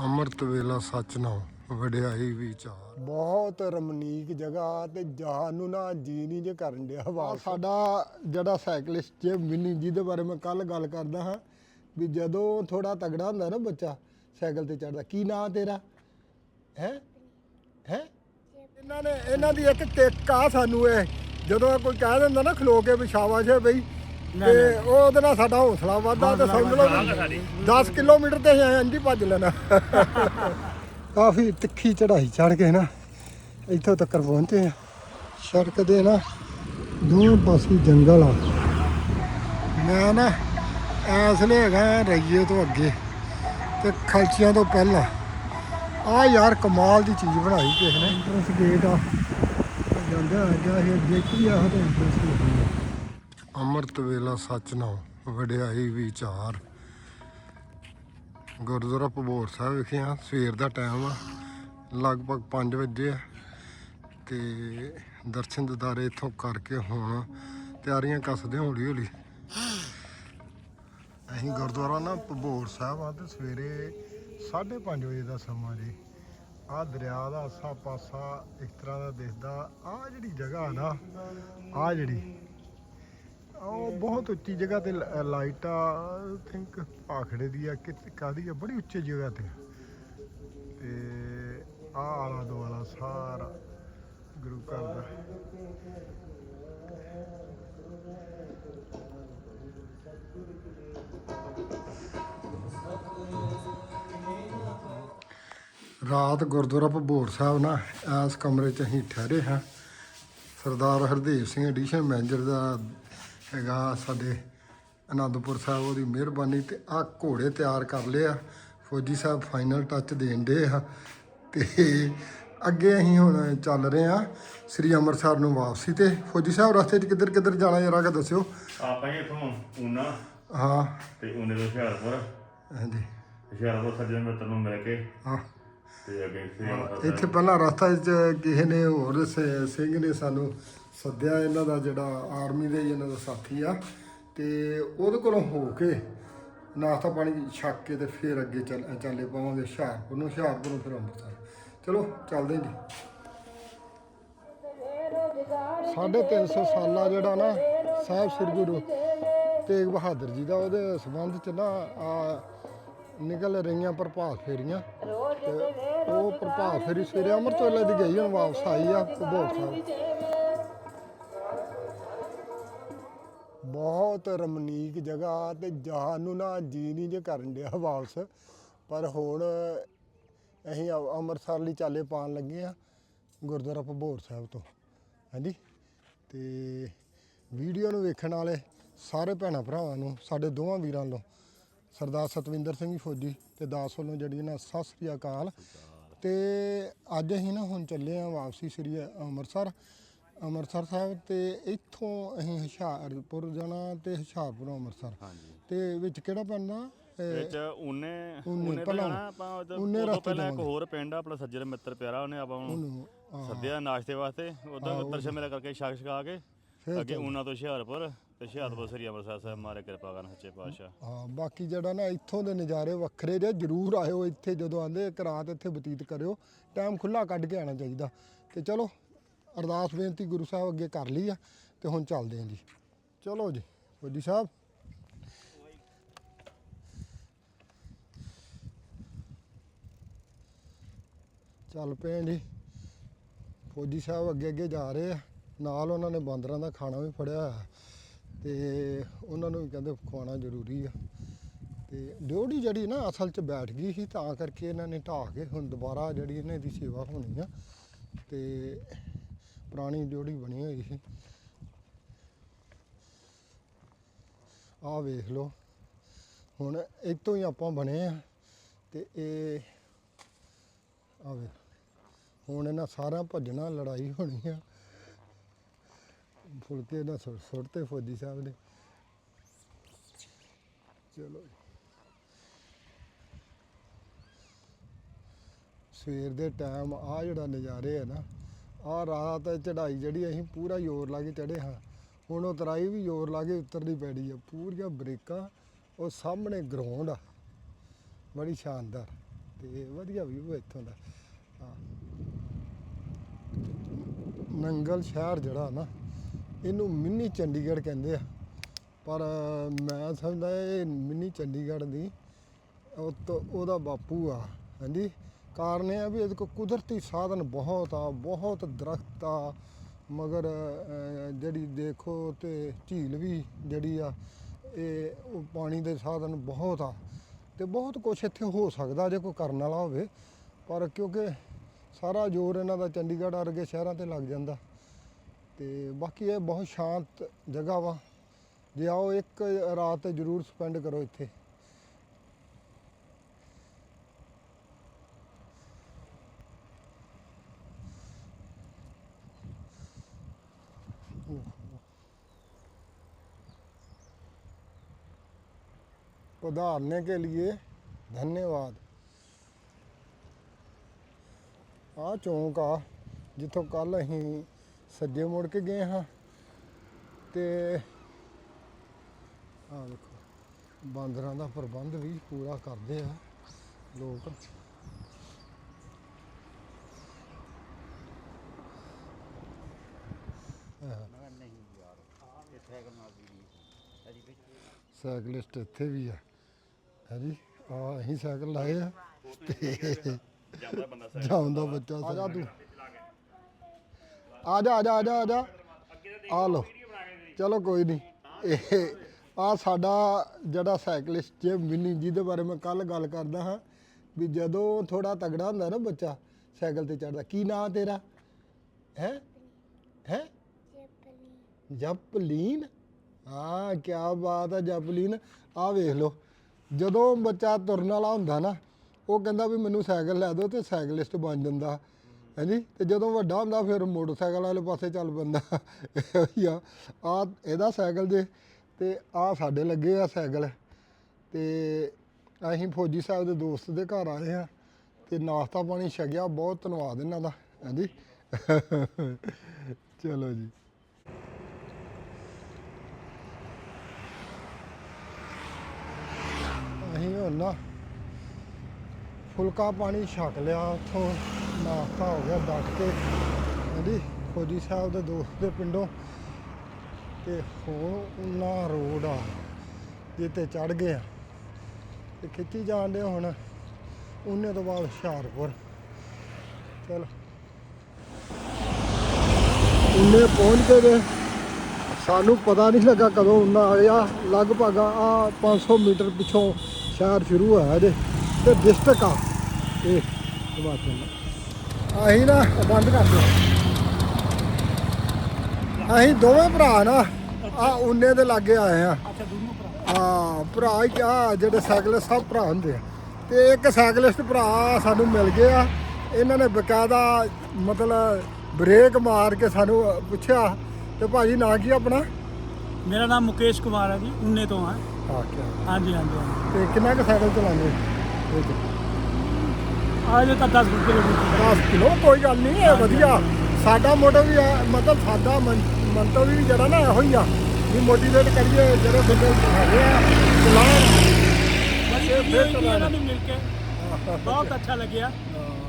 ਅੰਮ੍ਰਿਤ ਵੇਲਾ ਸੱਚ ਨਾ ਵਡਿਆਈ ਵਿਚਾਰ। ਬਹੁਤ ਰਮਣੀਕ ਜਗ੍ਹਾ ਤੇ ਜਾਣ ਨੂੰ ਨਾ ਜੀ ਨਹੀਂ ਜੇ ਕਰਨ ਡਿਆ ਵਾ। ਸਾਡਾ ਜਿਹੜਾ ਸਾਈਕਲਿਸਟ ਜੇ ਮਿੰਨੀ ਜਿਹਦੇ ਬਾਰੇ ਮੈਂ ਕੱਲ ਗੱਲ ਕਰਦਾ ਹਾਂ ਵੀ ਜਦੋਂ ਥੋੜਾ ਤਗੜਾ ਹੁੰਦਾ ਨਾ ਬੱਚਾ ਸਾਈਕਲ ਤੇ ਚੜਦਾ ਕੀ ਨਾਂ ਤੇਰਾ? ਹੈ? ਹੈ? ਇਹਨਾਂ ਨੇ ਇਹਨਾਂ ਦੀ ਇੱਕ ਕਿੱਕ ਆ ਸਾਨੂੰ ਇਹ। ਜਦੋਂ ਕੋਈ ਕਹਿ ਦਿੰਦਾ ਨਾ ਖਲੋ ਕੇ ਵੀ ਸ਼ਾਬਾਸ਼ ਹੈ ਬਈ ਤੇ ਉਹ ਉਹਦੇ ਨਾਲ ਸਾਡਾ ਹੌਸਲਾ ਵੱਧਦਾ ਤੇ ਸਮਝ ਲਓ ਵੀ 10 ਕਿਲੋਮੀਟਰ ਤੇ ਅਸੀਂ ਇੰਜ ਹੀ ਭੱਜ ਲੈਣਾ। ਕਾਫੀ ਤਿੱਖੀ ਚੜ੍ਹਾਈ ਚੜ ਕੇ ਨਾ ਇੱਥੋਂ ਤੱਕ ਪਹੁੰਚੇ ਆ ਸੜਕ ਦੇ ਨਾ ਦੋਵੇਂ ਪਾਸੇ ਜੰਗਲ ਆ। ਮੈਂ ਨਾ ਇਸ ਲਈ ਹੈਗਾ ਰਈਏ ਤੋਂ ਅੱਗੇ ਤੇ ਖਲਚੀਆਂ ਤੋਂ ਪਹਿਲਾਂ। ਆ ਯਾਰ ਕਮਾਲ ਦੀ ਚੀਜ਼ ਬਣਾਈ ਕਿਸੇ ਨੇ। ਇੰਟਰਸ ਗੇਟ ਆ। ਜਾਂਦੇ ਆ ਗਿਆ ਇਹ ਕੀ ਆ ਉਹਦੇ ਇੰਟਰਸ ਆ। ਅੰਮ੍ਰਿਤ ਵੇਲਾ ਸੱਚ ਨਾ ਵਡਿਆਈ ਵਿਚਾਰ। ਗੁਰਦੁਆਰਾ ਭਬੋਰ ਸਾਹਿਬ ਵਿਖੇ ਆ, ਸਵੇਰ ਦਾ ਟਾਈਮ ਆ, ਲਗਭਗ 5 ਵਜੇ ਆ ਤੇ ਦਰਸ਼ਨ ਦਿਦਾਰੇ ਇੱਥੋਂ ਕਰਕੇ ਹੁਣ ਤਿਆਰੀਆਂ ਕੱਸਦੇ ਹੌਲੀ ਹੌਲੀ ਅਸੀਂ ਗੁਰਦੁਆਰਾ ਨਾ ਭਬੋਰ ਸਾਹਿਬ ਆ ਤੇ ਸਵੇਰੇ 5:30 ਵਜੇ ਦਾ ਸਮਾਂ ਜੀ। ਆ ਦਰਿਆ ਦਾ ਆਸਾ ਪਾਸਾ ਇਸ ਤਰ੍ਹਾਂ ਦਾ ਦਿਸਦਾ ਆ ਜਿਹੜੀ ਜਗ੍ਹਾ ਨਾ ਆ ਜਿਹੜੀ ਉਹ ਬਹੁਤ ਉੱਚੀ ਜਗ੍ਹਾ ਤੇ ਲ- ਲਾਈਟ ਆ ਥਿੰਕ ਭਾਖੜੇ ਦੀ ਆ ਕਿ ਕਾਦੀ ਆ, ਬੜੀ ਉੱਚੀ ਜਗ੍ਹਾ ਤੇ ਤੇ ਆ ਆਲਾ ਦੁਆਲਾ ਸਾਰਾ ਗੁਰੂ ਘਰ ਦਾ। ਰਾਤ ਗੁਰਦੁਆਰਾ ਭਬੋਰ ਸਾਹਿਬ ਨਾ ਇਸ ਕਮਰੇ 'ਚ ਅਸੀਂ ਠਹਿਰੇ ਹਾਂ। ਸਰਦਾਰ ਹਰਦੇਵ ਸਿੰਘ ਐਡੀਸ਼ਨ ਮੈਨੇਜਰ ਦਾ ਹੈਗਾ ਸਾਡੇ ਆਨੰਦਪੁਰ ਸਾਹਿਬ ਉਹਦੀ ਮਿਹਰਬਾਨੀ ਤੇ ਆ ਘੋੜੇ ਤਿਆਰ ਕਰ ਲਏ ਆ ਫੌਜੀ ਸਾਹਿਬ ਫਾਈਨਲ ਟੱਚ ਦੇਣ ਦੇ ਆ ਤੇ ਅੱਗੇ ਅਸੀਂ ਹੁਣ ਚੱਲ ਰਹੇ ਆ ਸ੍ਰੀ ਅੰਮ੍ਰਿਤਸਰ ਨੂੰ ਵਾਪਸੀ ਤੇ। ਫੌਜੀ ਸਾਹਿਬ ਰਸਤੇ 'ਚ ਕਿੱਧਰ ਕਿੱਧਰ ਜਾਣਾ ਜਰਾ ਕਿ ਦੱਸਿਓ। ਆਪਾਂ ਹੀ ਇੱਥੋਂ ਊਨਾ ਹਾਂ। ਤੇ ਊਨੇ ਤੋਂ ਹੁਸ਼ਿਆਰਪੁਰ। ਹਾਂਜੀ। ਹੁਸ਼ਿਆਰਪੁਰ ਸੱਜਣ ਮਿੱਤਰ ਨੂੰ ਮਿਲ ਕੇ। ਹਾਂ। ਤੇ ਅੱਗੇ ਇੱਥੇ ਪਹਿਲਾਂ ਰਸਤਾ 'ਚ ਕਿਸੇ ਨੇ ਹੋਰ ਸਿੰਘ ਨੇ ਸਾਨੂੰ ਸੱਦਿਆ ਇਹਨਾਂ ਦਾ ਜਿਹੜਾ ਆਰਮੀ ਦੇ ਇਹਨਾਂ ਦਾ ਸਾਥੀ ਆ ਤੇ ਉਹਦੇ ਕੋਲੋਂ ਹੋ ਕੇ ਨਾਸ਼ਤਾ ਪਾਣੀ ਛੱਕ ਕੇ ਤੇ ਫਿਰ ਅੱਗੇ ਚੱਲ ਚੱਲੇ ਪਾਵਾਂਗੇ ਹੁਸ਼ਿਆਰਪੁਰ ਨੂੰ ਹੁਸ਼ਿਆਰਪੁਰ ਨੂੰ ਫਿਰ ਅੰਮ੍ਰਿਤਸਰ। ਚਲੋ, ਚੱਲਦੇ ਜੀ। ਸਾਢੇ 300 ਸਾਲਾ ਜਿਹੜਾ ਨਾ ਸਾਹਿਬ ਸ੍ਰੀ ਗੁਰੂ ਤੇਗ ਬਹਾਦਰ ਜੀ ਦਾ ਉਹਦੇ ਸੰਬੰਧ ਚ ਨਾ ਆ ਨਿਕਲ ਰਹੀਆਂ ਪ੍ਰਭਾਤ ਫੇਰੀਆਂ ਤੇ ਉਹ ਪ੍ਰਭਾਤ ਫੇਰੀ ਸਵੇਰੇ ਅੰਮ੍ਰਿਤਸਰ ਵੇਲੇ ਦੀ ਗਈ, ਹੁਣ ਵਾਪਸ ਆਈ ਆ ਭੋਗ ਸਾਹਿਬ। ਬਹੁਤ ਰਮਨੀਕ ਜਗ੍ਹਾ ਤੇ ਜਾਣ ਨੂੰ ਨਾ ਜੀ ਨਹੀਂ ਜੇ ਕਰਨ ਡਿਆ ਵਾਪਸ। ਪਰ ਹੁਣ ਅਸੀਂ ਅ- ਅੰਮ੍ਰਿਤਸਰ ਲਈ ਚਾਲੇ ਪਾਣ ਲੱਗੇ ਆ ਗੁਰਦੁਆਰਾ ਭਬੋਰ ਸਾਹਿਬ ਤੋਂ। ਹਾਂਜੀ? ਤੇ ਵੀਡੀਓ ਨੂੰ ਵੇਖਣ ਵਾਲੇ ਸਾਰੇ ਭੈਣਾਂ ਭਰਾਵਾਂ ਨੂੰ, ਸਾਡੇ ਦੋਵਾਂ ਵੀਰਾਂ ਨੂੰ ਸਰਦਾਰ ਸਤਵਿੰਦਰ ਸਿੰਘ ਫੌਜੀ ਤੇ ਦਾਸ ਵੱਲੋਂ ਜਿਹੜੀ ਨਾ ਸਤਿ ਸ੍ਰੀ ਅਕਾਲ। ਤੇ ਅੱਜ ਅਸੀਂ ਨਾ ਹੁਣ ਚੱਲੇ ਆ ਵਾਪਸੀ ਸ੍ਰੀ ਅੰਮ੍ਰਿਤਸਰ। ਅੰਮ੍ਰਿਤਸਰ ਸਾਹਿਬ ਤੇ ਇੱਥੋਂ ਅਸੀਂ ਹੁਸ਼ਿਆਰਪੁਰ ਜਾਣਾ ਤੇ ਹੁਸ਼ਿਆਰਪੁਰ ਅੰਮ੍ਰਿਤਸਰ। ਤੇ ਵਿੱਚ ਕਿਹੜਾ ਪੈਂਦਾ ਵਿੱਚ ਊਨੇ ਤੋਂ ਪਹਿਲਾਂ ਆਪਾਂ ਰਸਤੇ ਪਹਿਲਾਂ ਇੱਕ। ਹੋਰ ਪਿੰਡ ਆ ਆਪਣਾ ਸੱਜਣ ਮਿੱਤਰ ਪਿਆਰਾ ਉਹਨੇ ਆਪਾਂ ਨੂੰ ਉਹਨੂੰ ਸੱਦਿਆ ਨਾਸ਼ਤੇ ਵਾਸਤੇ। ਉਦੋਂ ਦਰਸ਼ਨ ਮੇਲਾ ਕਰਕੇ ਛਕ ਛਕਾ ਕੇ ਅੱਗੇ ਊਨਾ ਤੋਂ ਹੁਸ਼ਿਆਰਪੁਰ ਤੇ ਹੁਸ਼ਿਆਰਪੁਰ ਸ੍ਰੀ ਅੰਮ੍ਰਿਤਸਰ ਸਾਹਿਬ ਮਾਰੇ ਕਿਰਪਾ ਕਰਨ ਸੱਚੇ ਪਾਤਸ਼ਾਹ। ਹਾਂ ਬਾਕੀ ਜਿਹੜਾ ਨਾ ਇੱਥੋਂ ਦੇ ਨਜ਼ਾਰੇ ਵੱਖਰੇ ਜੇ ਜਰੂਰ ਆਇਓ ਇੱਥੇ ਜਦੋਂ ਆਂਦੇ ਇੱਕ ਰਾਤ ਇੱਥੇ ਬਤੀਤ ਕਰਿਓ। ਟਾਈਮ ਖੁੱਲਾ ਕੱਢ ਕੇ ਆਣਾ ਚਾਹੀਦਾ। ਤੇ ਚਲੋ ਅਰਦਾਸ ਬੇਨਤੀ ਗੁਰੂ ਸਾਹਿਬ ਅੱਗੇ ਕਰ ਲਈ ਆ ਤੇ ਹੁਣ ਚੱਲਦੇ ਆਂ ਜੀ। ਚਲੋ ਜੀ, ਫੌਜੀ ਸਾਹਿਬ। ਚੱਲ ਪਏ ਆਂ ਜੀ। ਫੌਜੀ ਸਾਹਿਬ ਅੱਗੇ ਅੱਗੇ ਜਾ ਰਹੇ ਆ। ਨਾਲ ਉਹਨਾਂ ਨੇ ਬਾਂਦਰਾਂ ਦਾ ਖਾਣਾ ਵੀ ਫੜਿਆ ਹੋਇਆ। ਤੇ ਉਹਨਾਂ ਨੂੰ ਵੀ ਕਹਿੰਦੇ ਖਵਾਉਣਾ ਜ਼ਰੂਰੀ ਆ। ਤੇ ਡਿਊਟੀ ਜਿਹੜੀ ਨਾ ਅਸਲ 'ਚ ਬੈਠ ਗਈ ਸੀ, ਤਾਂ ਕਰਕੇ ਇਹਨਾਂ ਨੇ ਢਾਹ ਕੇ ਹੁਣ ਦੁਬਾਰਾ ਜਿਹੜੀ ਇਹਨਾਂ ਦੀ ਸੇਵਾ ਹੋਣੀ ਆ। ਤੇ ਪੁਰਾਣੀ ਡਿਊਟੀ ਬਣੀ ਹੋਈ ਸੀ। ਆਹ ਵੇਖ ਲਓ। ਹੁਣ ਇੱਥੋਂ ਹੀ ਆਪਾਂ ਬਣੇ ਆ ਤੇ ਇਹ ਆ ਵੇਖ। ਹੁਣ ਇਹਨਾਂ ਸਾਰਾ ਭੱਜਣਾ ਲੜਾਈ ਹੋਣੀ ਆ। ਫੁਲਕੇ ਦਾ ਸੁੱਟ ਤੇ ਫੌਜੀ ਸਾਹਿਬ ਨੇ ਚਲੋ ਸਵੇਰ ਦੇ ਟਾਈਮ ਆ ਜਿਹੜਾ ਨਜ਼ਾਰੇ ਆ ਨਾ। ਆ ਰਾਤ ਚੜਾਈ ਜਿਹੜੀ ਅਸੀਂ ਪੂਰਾ ਜ਼ੋਰ ਲਾ ਕੇ ਚੜੇ ਹਾਂ। ਹੁਣ ਉਤਰਾਈ ਵੀ ਜ਼ੋਰ ਲਾ ਕੇ ਉਤਰਨੀ ਪੈਣੀ ਆ। ਪੂਰੀਆਂ ਬ੍ਰੇਕਾਂ ਉਹ ਸਾਹਮਣੇ ਗਰਾਊਂਡ ਆ। ਬੜੀ ਸ਼ਾਨਦਾਰ ਤੇ ਵਧੀਆ ਵਿਊ ਇੱਥੋਂ ਦਾ। ਨੰਗਲ ਸ਼ਹਿਰ ਜਿਹੜਾ ਨਾ, ਇਹਨੂੰ ਮਿੰਨੀ ਚੰਡੀਗੜ੍ਹ ਕਹਿੰਦੇ ਆ। ਪਰ ਮੈਂ ਸਮਝਦਾ ਇਹ ਮਿੰਨੀ ਚੰਡੀਗੜ੍ਹ ਦੀ ਉਹ ਉਹਦਾ ਬਾਪੂ ਆ। ਹਾਂਜੀ? ਕਾਰਨ ਇਹ ਆ ਵੀ ਇਹਦੇ ਕੋਲ ਕੁਦਰਤੀ ਸਾਧਨ ਬਹੁਤ ਆ, ਬਹੁਤ ਦਰਖਤ ਆ, ਮਗਰ ਜਿਹੜੀ ਦੇਖੋ ਤੇ ਝੀਲ ਵੀ ਜਿਹੜੀ ਆ, ਇਹ ਉਹ ਪਾਣੀ ਦੇ ਸਾਧਨ ਬਹੁਤ ਆ ਤੇ ਬਹੁਤ ਕੁਝ ਇੱਥੇ ਹੋ ਸਕਦਾ ਜੇ ਕੋਈ ਕਰਨ ਵਾਲਾ ਹੋਵੇ, ਪਰ ਕਿਉਂਕਿ ਸਾਰਾ ਜ਼ੋਰ ਇਹਨਾਂ ਦਾ ਚੰਡੀਗੜ੍ਹ ਵਰਗੇ ਸ਼ਹਿਰਾਂ ਤੇ ਲੱਗ ਜਾਂਦਾ ਤੇ ਬਾਕੀ ਇਹ ਬਹੁਤ ਸ਼ਾਂਤ ਜਗ੍ਹਾ ਵਾ। ਜੇ ਆਓ ਇੱਕ ਰਾਤ ਜ਼ਰੂਰ ਸਪੈਂਡ ਕਰੋ ਇੱਥੇ। पधारने के लिए धन्यवाद ਆ ਚੌਂਕ ਆ ਜਿੱਥੋਂ ਕੱਲ ਅਸੀਂ ਸੱਜੇ ਮੁੜ ਕੇ ਗਏ ਹਾਂ ਤੇ ਆ ਦੇਖੋ ਬਾਂਦਰਾਂ ਦਾ ਪ੍ਰਬੰਧ ਵੀ ਪੂਰਾ ਕਰਦੇ ਆ ਲੋਕ ਸਾਈਕਲਿਸਟ ਇੱਥੇ ਵੀ ਆ ਹੈ ਜੀ ਆ ਅਸੀਂ ਸਾਈਕਲ ਲਾਏ ਆ ਤੇ ਜਾਂਦਾ ਬੰਦਾ ਬੱਚਾ ਆ ਜਾ ਤੂੰ ਆ ਜਾ ਆ ਜਾ ਆ ਜਾ ਆ ਜਾ। ਆ ਲੋ ਚਲੋ ਕੋਈ ਨਹੀਂ। ਇਹ ਆ ਸਾਡਾ ਜਿਹੜਾ ਸਾਈਕਲਿਸਟ ਜੇ ਮਿੰਨੀ ਜਿਹਦੇ ਬਾਰੇ ਮੈਂ ਕੱਲ ਗੱਲ ਕਰਦਾ ਹਾਂ ਵੀ ਜਦੋਂ ਥੋੜਾ ਤਗੜਾ ਹੁੰਦਾ ਨਾ ਬੱਚਾ ਸਾਈਕਲ ਤੇ ਚੜਦਾ ਕੀ ਨਾਂ ਤੇਰਾ? ਹੈ? ਹੈ? ਜਪਲੀਨ। ਹਾਂ ਕੀ ਬਾਤ ਹੈ ਜਪਲੀਨ। ਆ ਵੇਖ ਲਓ। ਜਦੋਂ ਬੱਚਾ ਤੁਰਨ ਵਾਲਾ ਹੁੰਦਾ ਨਾ, ਉਹ ਕਹਿੰਦਾ ਵੀ ਮੈਨੂੰ ਸਾਈਕਲ ਲੈ ਦਿਓ ਤੇ ਸਾਈਕਲਿਸਟ ਬਣ ਜਾਂਦਾ। ਹਾਂਜੀ? ਤੇ ਜਦੋਂ ਵੱਡਾ ਹੁੰਦਾ, ਫਿਰ ਮੋਟਰਸਾਈਕਲ ਵਾਲੇ ਪਾਸੇ ਚੱਲ ਪੈਂਦਾ। ਇਹੀ ਆ। ਆ ਇਹਦਾ ਸਾਈਕਲ ਜੇ, ਤੇ ਆ ਸਾਡੇ ਲੱਗੇ ਆ ਸਾਈਕਲ। ਤੇ ਅਸੀਂ ਫੌਜੀ ਸਾਹਿਬ ਦੇ ਦੋਸਤ ਦੇ ਘਰ ਆਏ ਆ, ਤੇ ਨਾਸ਼ਤਾ ਪਾਣੀ ਛਕਿਆ, ਬਹੁਤ ਧੰਨਵਾਦ ਇਹਨਾਂ ਦਾ। ਹਾਂਜੀ? ਚਲੋ ਜੀ। ਅਸੀਂ ਹੁਣ ਨਾ ਫੁਲਕਾ ਪਾਣੀ ਛਕ ਲਿਆ, ਉੱਥੋਂ ਨਾਸ਼ਤਾ ਹੋ ਗਿਆ ਡੱਕ ਕੇ। ਹਾਂਜੀ ਖੋਜੀ ਸਾਹਿਬ ਦੇ ਦੋਸਤ ਦੇ ਪਿੰਡੋਂ। ਤੇ ਹੁਣ ਉਹਨਾਂ ਰੋਡ ਆ ਜਿੱਤੇ ਚੜ ਗਏ ਆ। ਤੇ ਖਿੱਚੀ ਜਾਣ ਦੇ ਹੁਣ ਉਹਨੇ ਤੋਂ ਬਾਅਦ ਹੁਸ਼ਿਆਰਪੁਰ। ਚਲ। ਉਹਨੇ ਪਹੁੰਚ ਗਏ ਸਾਨੂੰ ਪਤਾ ਨਹੀਂ ਲੱਗਾ ਕਦੋਂ ਉਹਨਾਂ ਆਇਆ। ਲਗਭਗ ਆ 500 ਮੀਟਰ ਪਿੱਛੋਂ ਸ਼ਹਿਰ ਸ਼ੁਰੂ ਹੋਇਆ ਜੇ ਤੇ ਡਿਸਟ੍ਰਿਕਟ ਆ। ਇਹ ਹਿਮਾਚਲ ਦਾ ਅਸੀਂ ਨਾ ਬੰਦ ਕਰ ਦਿਓ ਅਸੀਂ ਦੋਵੇਂ ਭਰਾ ਨਾ ਆ ਉਨੇ ਦੇ ਲਾਗੇ ਆਏ ਆ। ਅੱਛਾ ਦੋਨੋਂ ਭਰਾ? ਹਾਂ ਭਰਾ ਹੀ ਆ ਜਿਹੜੇ ਸਾਈਕਲਿਸਟ ਸਭ ਭਰਾ ਹੁੰਦੇ ਆ। ਤੇ ਇੱਕ ਸਾਈਕਲਿਸਟ ਭਰਾ ਸਾਨੂੰ ਮਿਲ ਗਏ ਆ ਇਹਨਾਂ ਨੇ ਬਕਾਇਦਾ ਮਤਲਬ ਬ੍ਰੇਕ ਮਾਰ ਕੇ ਸਾਨੂੰ ਪੁੱਛਿਆ ਤੇ ਭਾਜੀ ਨਾਂ ਕੀ ਆਪਣਾ? ਮੇਰਾ ਨਾਮ ਮੁਕੇਸ਼ ਕੁਮਾਰ ਹੈ ਜੀ ਉਨੇ ਤੋਂ ਆ। ਹਾਂ ਕੀ ਹਾਂਜੀ ਹਾਂਜੀ ਹਾਂਜੀ। ਤੇ ਕਿੰਨਾ ਕੁ ਸਾਈਕਲ ਚਲਾਉਂਦੇ ਆਜੋ ਤਾਂ 10 ਕਿਲੋਮੀਟਰ 10 ਕਿਲੋ? ਕੋਈ ਗੱਲ ਨਹੀਂ ਇਹ ਵਧੀਆ। ਸਾਡਾ ਮੋਟੋ ਵੀ ਆ ਮਤਲਬ ਸਾਡਾ ਮੰ- ਮੰਤਵ ਵੀ ਜਿਹੜਾ ਨਾ ਇਹੋ ਹੀ ਆ ਵੀ ਮੋਟੀਵੇਟ ਕਰੀਏ ਜਿਹੜੇ ਬੰਦੇ ਹੈਗੇ ਆ ਚਲਾਉਣ। ਬੜੀ ਇਹ ਖੁਸ਼ੀ ਫਿਰ ਹੋਈ ਜੀ ਚਲਾਉਣਾ। ਇਹਨਾਂ ਨੂੰ ਮਿਲ ਕੇ। ਬਹੁਤ ਅੱਛਾ ਲੱਗਿਆ।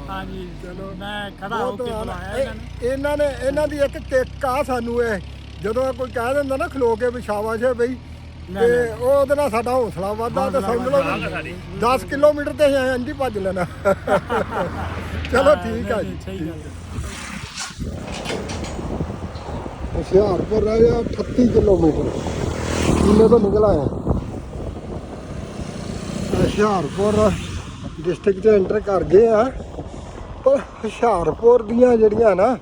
ਹਾਂਜੀ ਚਲੋ। ਮੈਂ ਖੜਾ ਹੋ ਬਹੁਤ ਕੇ ਆ ਨਾ, ਬੁਲਾਇਆ ਇਹਨਾਂ ਨੇ। ਇਹ- ਇਹਨਾਂ ਨੇ ਇਹਨਾਂ ਦੀ ਇੱਕ ਟਿਕ ਆ ਸਾਨੂੰ ਇਹ। ਜਦੋਂ ਕੋਈ ਕਹਿ ਦਿੰਦਾ ਨਾ ਖਲੋ ਕੇ ਵੀ ਸ਼ਾਬਾਸ਼ ਹੈ ਬਈ ਤੇ। ਉਹ ਉਹਦੇ ਨਾਲ ਸਾਡਾ ਹੌਸਲਾ ਵੱਧਦਾ ਤੇ ਸਮਝ ਲਓ ਵੀ 10 ਕਿਲੋਮੀਟਰ ਤੇ ਅਸੀਂ ਇੰਜ ਹੀ ਭੱਜ ਲੈਣਾ ਚਲੋ ਠੀਕ ਆ ਜੀ। ਸਹੀ ਗੱਲ ਹੁਸ਼ਿਆਰਪੁਰ ਰਹਿ ਗਿਆ 38 ਕਿਲੋਮੀਟਰ। ਕਿੰਨੇ ਤੋਂ ਨਿਕਲ ਆਇਆ? ਹੁਸ਼ਿਆਰਪੁਰ ਡਿਸਟ੍ਰਿਕਟ ਚ ਐਂਟਰ ਕਰ ਗਏ ਆ। ਪਰ ਹੁਸ਼ਿਆਰਪੁਰ ਦੀਆਂ ਜਿਹੜੀਆਂ ਨਾ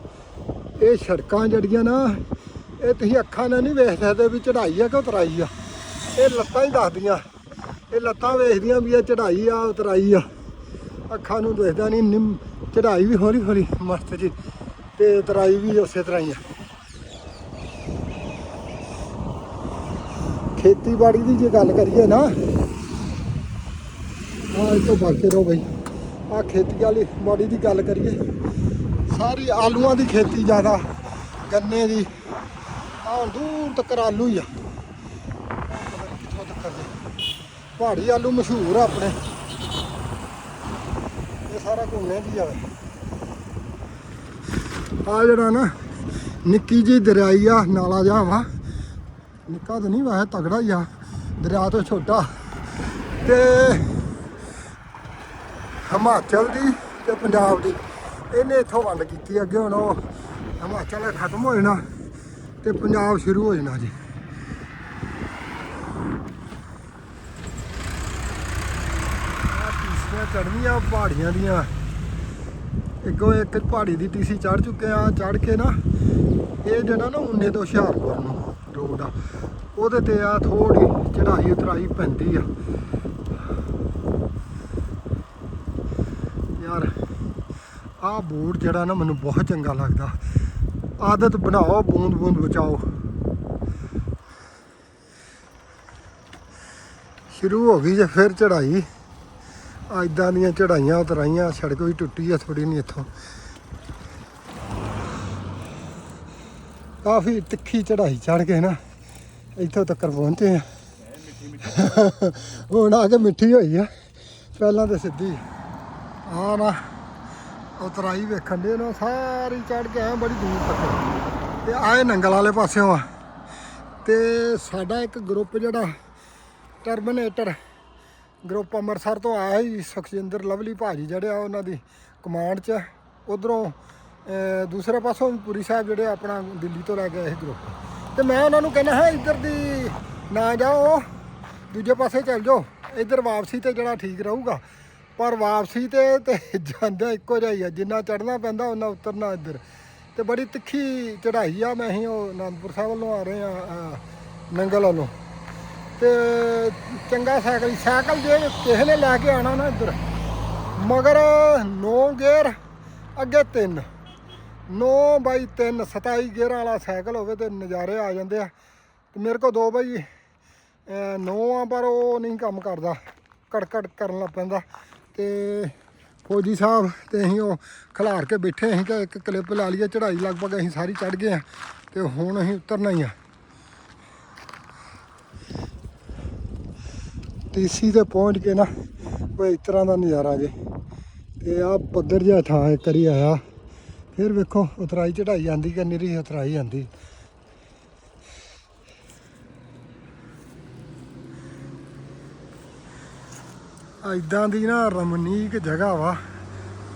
ਇਹ ਸੜਕਾਂ ਜਿਹੜੀਆਂ ਨਾ ਇਹ ਤੁਸੀਂ ਅੱਖਾਂ ਨਾਲ ਨਹੀਂ ਵੇਖ ਸਕਦੇ ਵੀ ਚੜ੍ਹਾਈ ਆ ਕਿ ਉਤਰਾਈ ਆ। ਇਹ ਲੱਤਾਂ ਹੀ ਦੱਸਦੀਆਂ। ਇਹ ਲੱਤਾਂ ਵੇਖਦੀਆਂ ਵੀ ਇਹ ਚੜ੍ਹਾਈ ਆ, ਉਤਰਾਈ ਆ। ਅੱਖਾਂ ਨੂੰ ਦੇਖਦਾ ਨਹੀਂ ਚੜਾਈ ਵੀ ਹੌਲੀ ਹੌਲੀ, ਮਸਤ ਜੀ। ਤੇ ਉਤਰਾਈ ਵੀ ਉਸੇ ਤਰ੍ਹਾਂ ਹੀ ਆ। ਖੇਤੀਬਾੜੀ ਦੀ ਜੇ ਗੱਲ ਕਰੀਏ ਨਾ ਆ ਇਹ ਤੋਂ ਬਾਕੀ ਰਹੋ ਬਈ। ਆ ਖੇਤੀ ਵਾਲੀ ਬਾੜੀ ਦੀ ਗੱਲ ਕਰੀਏ, ਸਾਰੀ ਆਲੂਆਂ ਦੀ ਖੇਤੀ ਜ਼ਿਆਦਾ, ਗੰਨੇ ਦੀ। ਆ ਦੂਰ ਤੱਕ ਆਲੂ ਹੀ ਆ ਪਤਾ ਨੀ ਕਿੱਥੋਂ ਤੱਕ ਦੇ ਪਹਾੜੀ ਆਲੂ ਮਸ਼ਹੂਰ ਆ ਆਪਣੇ। ਸਾਰਾ ਘੁੰਮੇ ਦੀ ਜਾਵੇ ਆ ਜਿਹੜਾ ਨਾ ਨਿੱਕੀ ਜੀ ਦਰਿਆਈ ਆ, ਨਾਲਾ ਜਿਹਾ ਵਾ। ਨਿੱਕਾ ਤਾਂ ਨਹੀਂ ਵੈਸੇ ਤਗੜਾ ਹੀ ਆ। ਦਰਿਆ ਤੋਂ ਛੋਟਾ। ਤੇ ਹਿਮਾਚਲ ਦੀ ਤੇ ਪੰਜਾਬ ਦੀ। ਇਹਨੇ ਇੱਥੋਂ ਵੰਡ ਕੀਤੀ, ਅੱਗੇ ਹੁਣ ਉਹ ਹਿਮਾਚਲ ਖਤਮ ਹੋ ਜਾਣਾ ਤੇ ਪੰਜਾਬ ਸ਼ੁਰੂ ਹੋ ਜਾਣਾ ਜੀ ਆਹ ਚੜਨੀਆਂ ਪਹਾੜੀਆਂ ਦੀਆਂ। ਇੱਕੋ ਇੱਕ ਪਹਾੜੀ ਦੀ ਟੀਸੀ ਚੜ ਚੁੱਕੇ ਆ ਚੜ ਕੇ ਨਾ, ਇਹ ਜਿਹੜਾ ਨਾ ਉਨੇ ਤੋਂ ਹੁਸ਼ਿਆਰਪੁਰ ਨੂੰ ਰੋਡ ਆ, ਉਹਦੇ ਤੇ ਆ ਥੋੜੀ ਚੜਾਈ ਉਤਰਾਈ ਪੈਂਦੀ ਆ। ਯਾਰ ਆਹ ਬੋਰਡ ਜਿਹੜਾ ਨਾ ਮੈਨੂੰ ਬਹੁਤ ਚੰਗਾ ਲੱਗਦਾ। ਆਦਤ ਬਣਾਓ, ਬੂੰਦ ਬੂੰਦ ਬਚਾਓ। ਸ਼ੁਰੂ ਹੋ ਗਈ ਜੇ ਫਿਰ ਚੜਾਈ ਇਦਾਂ ਦੀਆਂ ਚੜਾਈਆਂ ਉਤਰਾਈਆਂ, ਸੜਕ ਵੀ ਟੁੱਟੀ ਆ ਥੋੜੀ ਨਹੀਂ ਇੱਥੋਂ। ਕਾਫੀ ਤਿੱਖੀ ਚੜਾਈ ਚੜ ਕੇ ਨਾ, ਇੱਥੋਂ ਤੱਕ ਪਹੁੰਚੇ ਆ। ਹੁਣ ਆ ਕੇ ਮਿੱਠੀ ਹੋਈ ਆ, ਪਹਿਲਾਂ ਤਾਂ ਸਿੱਧੀ। ਆ ਨਾ, ਉਤਰਾਈ ਵੇਖਣ ਦੇ ਨਾ, ਸਾਰੀ ਚੜ ਕੇ ਆਏ, ਬੜੀ ਦੂਰ ਤੱਕ। ਤੇ ਆਏ ਨੰਗਲ ਵਾਲੇ ਪਾਸਿਓਂ ਆ। ਤੇ ਸਾਡਾ ਇੱਕ ਗਰੁੱਪ ਜਿਹੜਾ, ਟਰਮੀਨੇਟਰ ਗਰੁੱਪ ਅੰਮ੍ਰਿਤਸਰ ਤੋਂ ਆਇਆ ਸੀ, ਸੁਖਜਿੰਦਰ ਲਵਲੀ ਭਾਜੀ ਜਿਹੜੇ ਆ ਉਹਨਾਂ ਦੀ ਕਮਾਂਡ 'ਚ। ਉਧਰੋਂ ਦੂਸਰੇ ਪਾਸੋਂ ਪੁਰੀ ਸਾਹਿਬ ਜਿਹੜੇ ਆਪਣਾ ਦਿੱਲੀ ਤੋਂ ਲੈ ਕੇ ਆਏ ਸੀ ਗਰੁੱਪ ਤੇ ਮੈਂ ਉਹਨਾਂ ਨੂੰ ਕਹਿੰਦਾ, ਹਾਂ, ਇੱਧਰ ਦੀ ਨਾ ਜਾਓ, ਦੂਜੇ ਪਾਸੇ ਚੱਲ ਜਾਓ। ਇੱਧਰ ਵਾਪਸੀ ਤੇ ਜਿਹੜਾ ਠੀਕ ਰਹੂਗਾ। ਪਰ ਵਾਪਸੀ ਤੇ ਤੇ ਜਾਂਦਾ ਇੱਕੋ ਜਿਹਾ ਹੀ ਆ, ਜਿੰਨਾ ਚੜਨਾ ਪੈਂਦਾ ਉਹਨਾਂ ਉਤਰਨਾ ਇੱਧਰ। ਤੇ ਬੜੀ ਤਿੱਖੀ ਚੜ੍ਹਾਈ ਆ, ਮੈਂ ਅਸੀਂ ਉਹ ਅਨੰਦਪੁਰ ਸਾਹਿਬ ਵੱਲੋਂ ਆ ਰਹੇ ਆ ਨੰਗਲ ਵੱਲੋਂ। ਤੇ ਚੰਗਾ ਸਾਈਕਲ ਸਾਈਕਲ ਜੇ ਕਿਸੇ ਨੇ ਲੈ ਕੇ ਆਣਾ ਨਾ ਇੱਧਰ। ਮਗਰ 9 ਗੇਅਰ, ਅੱਗੇ 3 9 ਬਾਈ 3 27 ਗੇਅਰ ਵਾਲਾ ਸਾਈਕਲ ਹੋਵੇ ਤੇ ਨਜ਼ਾਰੇ ਆ ਜਾਂਦੇ ਆ। ਤੇ ਮੇਰੇ ਕੋਲ ਦੋ ਬਾਈ 9 ਆ ਪਰ ਉਹ ਨਹੀਂ ਕੰਮ ਕਰਦਾ। ਕੜਕੜ ਕਰਨ ਲੱਗ ਪੈਂਦਾ। ਤੇ ਫੌਜੀ ਸਾਹਿਬ ਤੇ ਅਸੀਂ ਉਹ ਖਿਲਾਰ ਕੇ ਬੈਠੇ, ਅਸੀਂ ਕਿ ਇੱਕ ਕਲਿੱਪ ਲਾ ਲਈਏ, ਚੜ੍ਹਾਈ ਲਗਭਗ ਅਸੀਂ ਸਾਰੀ ਚੜ੍ਹ ਗਏ ਆ। ਤੇ ਹੁਣ ਅਸੀਂ ਉਤਰਨਾ ਹੀ ਆ। ਟੀਸੀ ਤੇ ਪਹੁੰਚ ਕੇ ਨਾ ਕੋਈ ਇਸ ਤਰ੍ਹਾਂ ਦਾ ਨਜ਼ਾਰਾ ਜੇ। ਤੇ ਆ ਪੱਧਰ ਜਿਹਾ ਥਾਂ ਇੱਕ ਵਾਰੀ ਆਇਆ। ਫਿਰ ਵੇਖੋ, ਉਤਰਾਈ ਚੜਾਈ ਜਾਂਦੀ ਕਿ ਨਿਰੀ ਉਤਰਾਈ ਜਾਂਦੀ ਐਦਾਂ ਦੀ ਨਾ ਰਮਨੀਕ ਜਗ੍ਹਾ ਵਾ।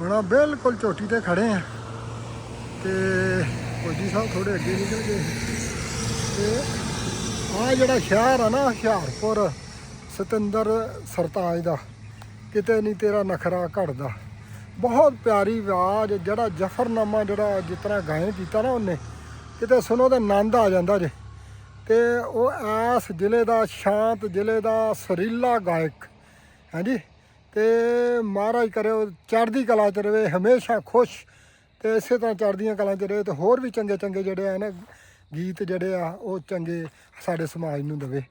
ਹੁਣ ਬਿਲਕੁਲ ਚੋਟੀ ਤੇ ਖੜੇ ਆ। ਤੇ ਫੌਜੀ ਸਾਹਿਬ ਥੋੜੇ ਅੱਗੇ ਨਿਕਲ ਗਏ। ਤੇ ਆ ਜਿਹੜਾ ਸ਼ਹਿਰ ਆ ਨਾ, ਹੁਸ਼ਿਆਰਪੁਰ ਸਤਿੰਦਰ ਸਰਤਾਜ ਦਾ, ਕਿਤੇ ਨਹੀਂ ਤੇਰਾ ਨਖਰਾ ਘੜਦਾ। ਬਹੁਤ ਪਿਆਰੀ ਆਵਾਜ਼, ਜਿਹੜਾ ਜਫਰਨਾਮਾ ਜਿਹੜਾ ਜਿਸ ਤਰ੍ਹਾਂ ਗਾਇਨ ਕੀਤਾ ਨਾ ਉਹਨੇ, ਕਿਤੇ ਸੁਣੋ ਤਾਂ ਆਨੰਦ ਆ ਜਾਂਦਾ ਜੇ। ਤੇ ਉਹ ਐਸ ਜ਼ਿਲ੍ਹੇ ਦਾ ਸ਼ਾਂਤ ਜ਼ਿਲ੍ਹੇ ਦਾ ਸਰੀਲਾ ਗਾਇਕ, ਹਾਂਜੀ। ਤੇ ਮਹਾਰਾਜ ਕਰੇ ਉਹ ਚੜ੍ਹਦੀ ਕਲਾ ਚ ਰਵੇ, ਹਮੇਸ਼ਾ ਖੁਸ਼। ਤੇ ਇਸੇ ਤਰ੍ਹਾਂ ਚੜ੍ਹਦੀਆਂ ਕਲਾ ਚ ਰਹੇ ਤੇ ਹੋਰ ਵੀ ਚੰਗੇ ਚੰਗੇ ਜਿਹੜੇ ਆ ਨਾ ਗੀਤ ਜਿਹੜੇ ਆ, ਉਹ ਚੰਗੇ ਸਾਡੇ ਸਮਾਜ ਨੂੰ ਦੇਵੇ।